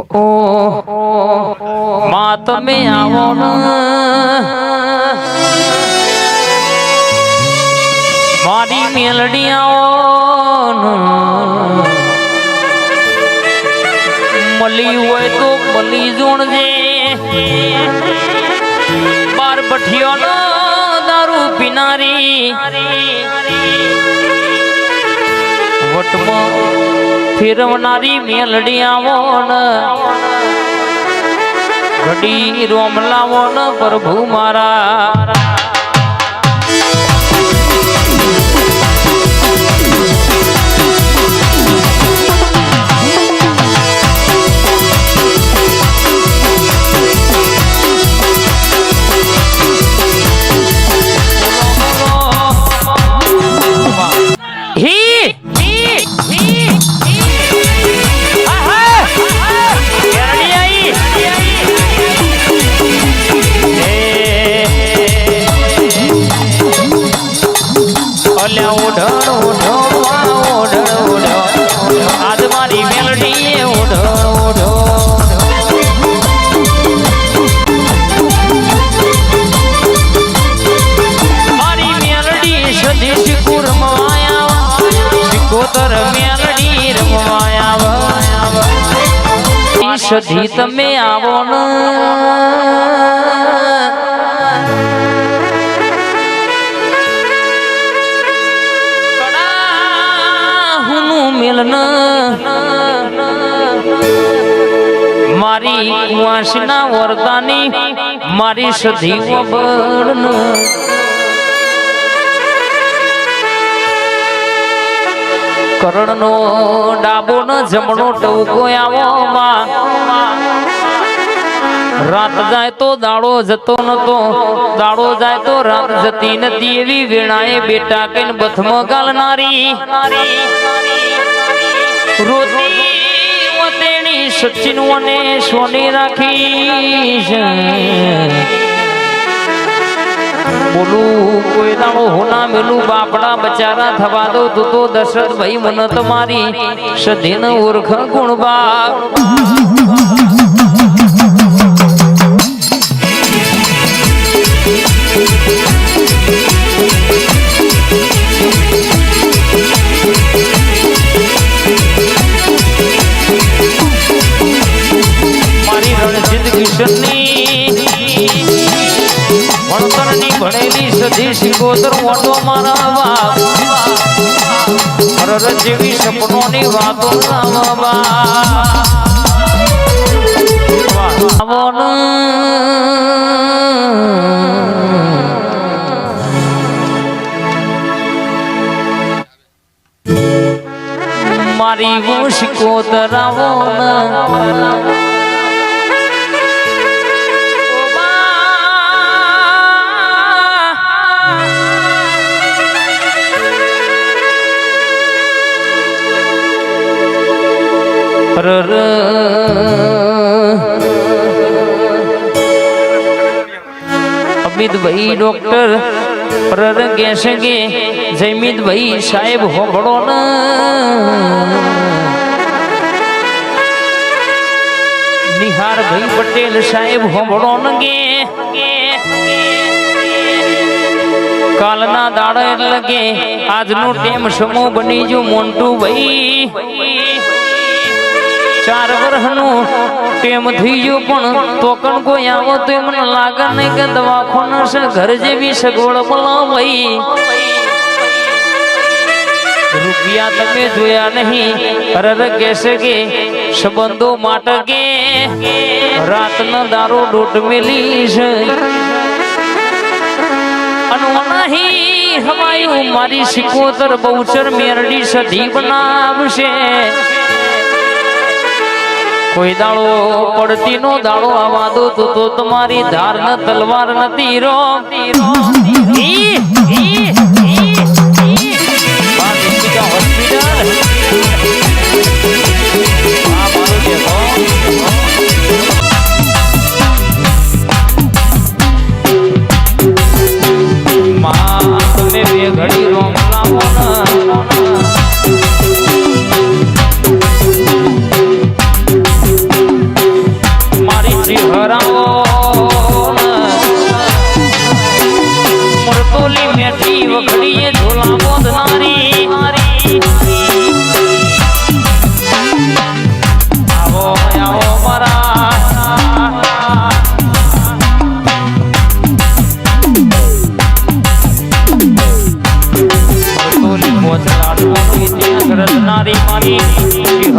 ઓ માં તમે આવો મારી મેલડી આવો મળી હોય તો મળી જોણજે. બાર ભઠિયો દારૂ પીનારી. વટમાં ફેરવનારી મેલડી આવો ને ઘડી રોમ લાવો ને પ્રભુ મારા. સધી તમે આવો ને. મારી વાંસના વરદાની મારી સધી વબરન કરણનો ડાબો ન જમણો ટવકો આવો રાત જાય તો દાડો જતો નતો, દાડો જાય તો રાત જતી નથી એવી વેણાએ બેટા કઈને બથમો ગાલનારી રોતી તેણી સચિન અને સોની રાખી બોલું, કોઈ દાડો હોના મેલું, બાપડા બચારા થવા દો તું તો દશરથ ભાઈ મન તમારી સધીન ઓળખ ગુણબા મારી ભણેલી સધી શિકોતર મોટો મારા બાપ. હરર જેવી સપનોની વાતો મારી વો શિકોતર અમિતભાઈ ડોક્ટર પરર કહેશે કે જયમિતભાઈ સાહેબ હોભળો ને નિહારભાઈ પટેલ સાહેબ હોભળો ને કે કાલના દાડા એટલે કે આજનો ટેમ સમૂહ બની જો મોન્ટુ ભાઈ ચાર વર્ષનું ટેમ થઈ ગયું પણ તોકણ કોઈ આવો તો મને લાગે નહીં કે દવાખાના છે, ઘર જેવી સગવડ બોલાવાઈ રૂપિયા તમે જોયા નહીં. અરર કહેશે કે સંબંધો માટે કે રાતનો દારો દોટ મેલી છે. અનવનાહી હવાયું મારી સિકોતર બહુચર મેરડી સધી બનાવશે. કોઈ દાળો પડતી નો દાળો આવા દો તો તમારી ધાર ન તલવાર નથી રો ઈ, ઈ, ઈ, ઈ. માં નિશિકા હોસ્પિટલ.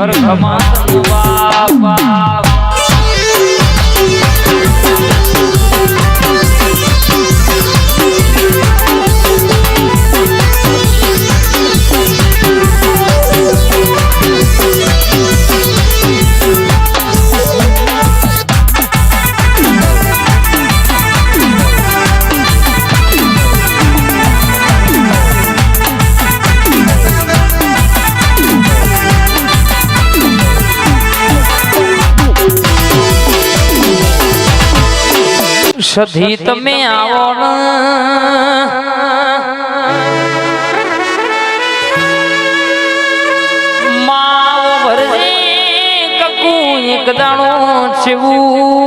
ઘર ઘમા સધી તમે આવો માવો ભરજે કકુ એક દાણો છેવું.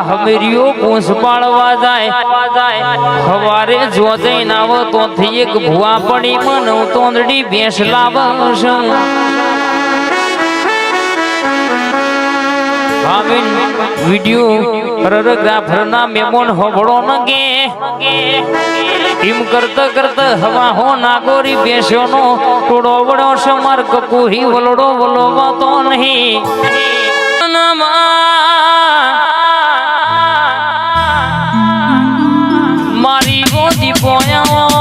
આ હમેરીઓ પાડવા જાય. હવારે જો જઈને આવો તો એક ભુવા પડી મનવ તોંદડી ભેંસ લાવશ. આવીન વિડિયો ફોટોગ્રાફર મેમોન હોબળો ન ગે એમ કરતા કરતા હવા હો નાગોરી બેસ્યો નો વડો સમાર કપુહી વલડો વલોવાતો નહીં. મારી 我要。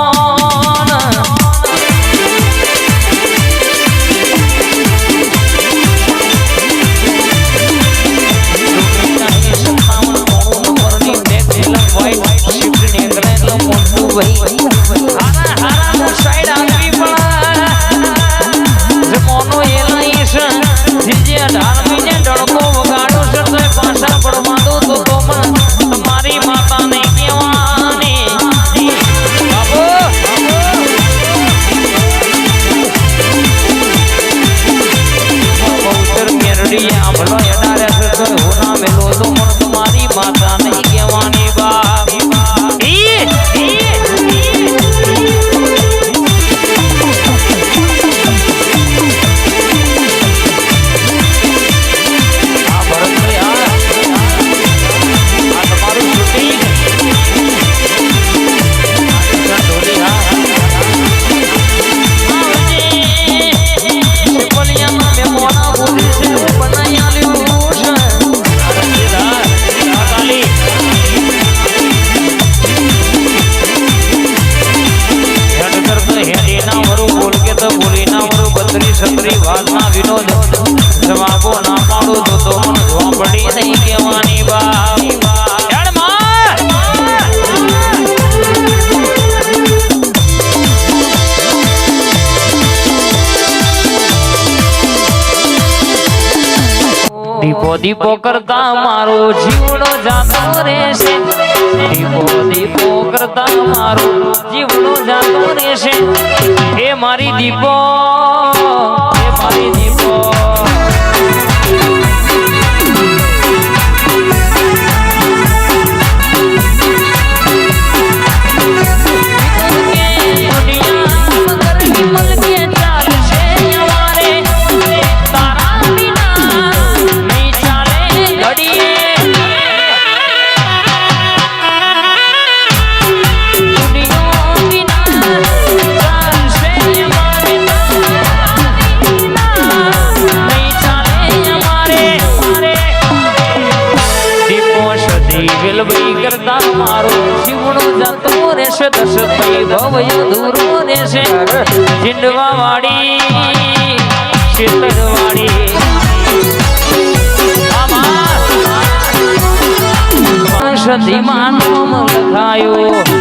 દીપો કરતા મારો જીવડો જાતો રહેશે. દીપો દીપો કરતા મારો જીવડો જાતો રહેશે. એ મારી દીપો. ભવય દૂરો રહેશે ચીંડવા વાળી ખેતરવાળી સધી માનો લખાયો.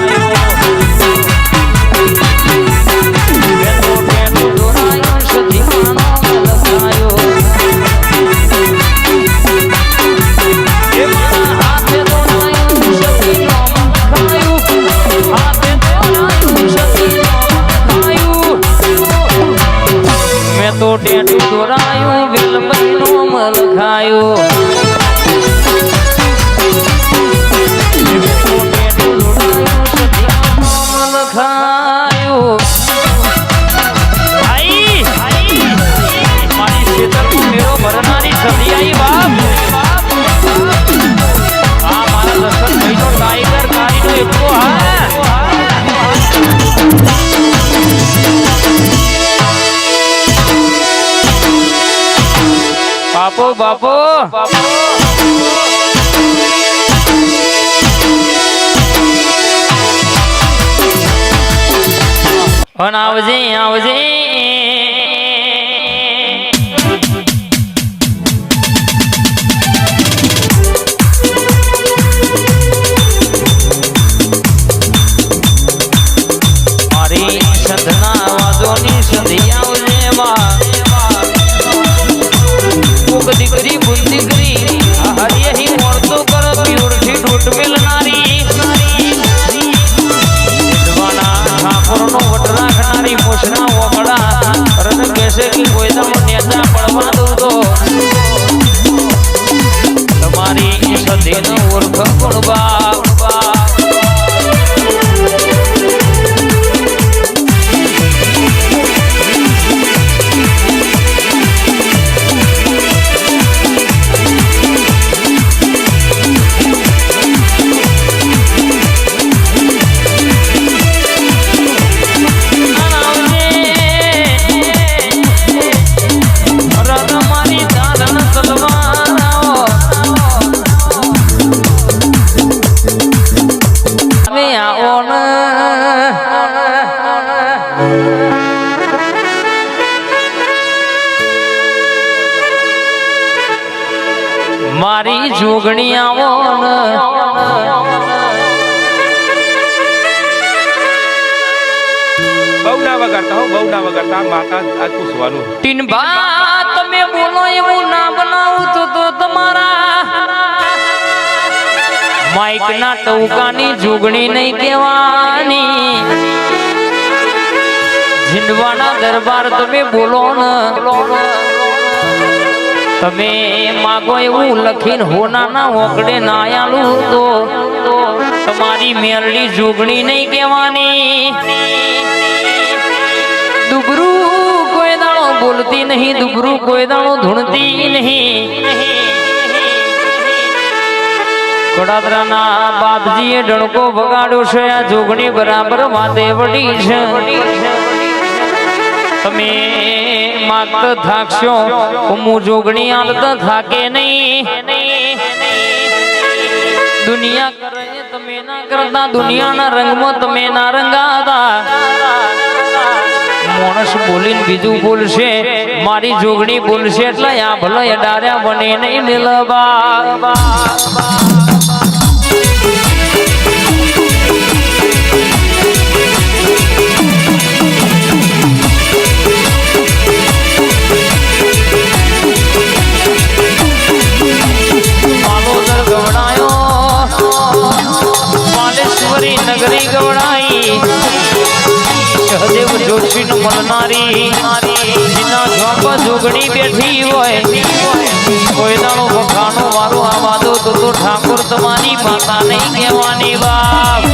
tayo. અન આવજે આવજે. મારી જોગણી આવો બહુ ના વગાડતા હો બહુ ના વગાડતા. માતા આજ પૂછવાનું. ટીનબા તમે બોલો એવું ના બનાવું તો તો તમારા માઇક ના ટૌકાની જોગણી નહીં કહેવાની. ઝીંડવાના દરબાર તમે બોલો ને તમે માગો એવું લખીને હોનાના ઓકડે ના તો તમારી મેરડી જોગણી નહીં કહેવાની. દુબરું કોઈ દાણો બોલતી નહીં, દુબરું કોઈ દાણો ધૂણતી નહીં. વડોદરાના બાપજીએ ડણકો વગાડ્યો છે, આ જોગણી બરાબર વાતે વડી છે. તમે માત થાકશો હું જોગણી આલત થાકે નહીં. દુનિયા કરે તમે ના કરતા, દુનિયાના રંગમાં તમે ના રંગાતા. માણસ બોલીને બીજું બોલશે, મારી જોગણી બોલશે, એટલે આ ભલે ડાર્યા બને નહીં નીલબા સહદેવ મળનારી. જીના ઝોંપા જોગણી બેઠી હોય. કોઈ દાડો વખાણો મારો આવાદો તો તો ઠાકોર તમારી માતા નહીં કહેવાની બાપ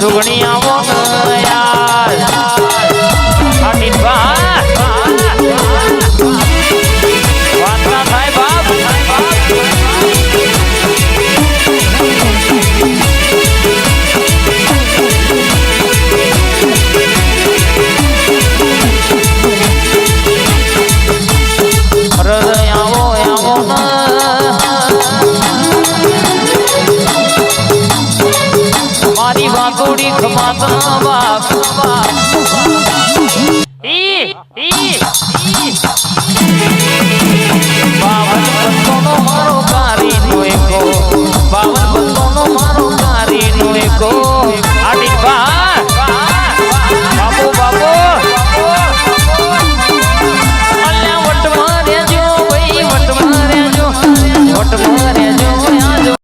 જોગણી આવો ગોળી ખમા ગવા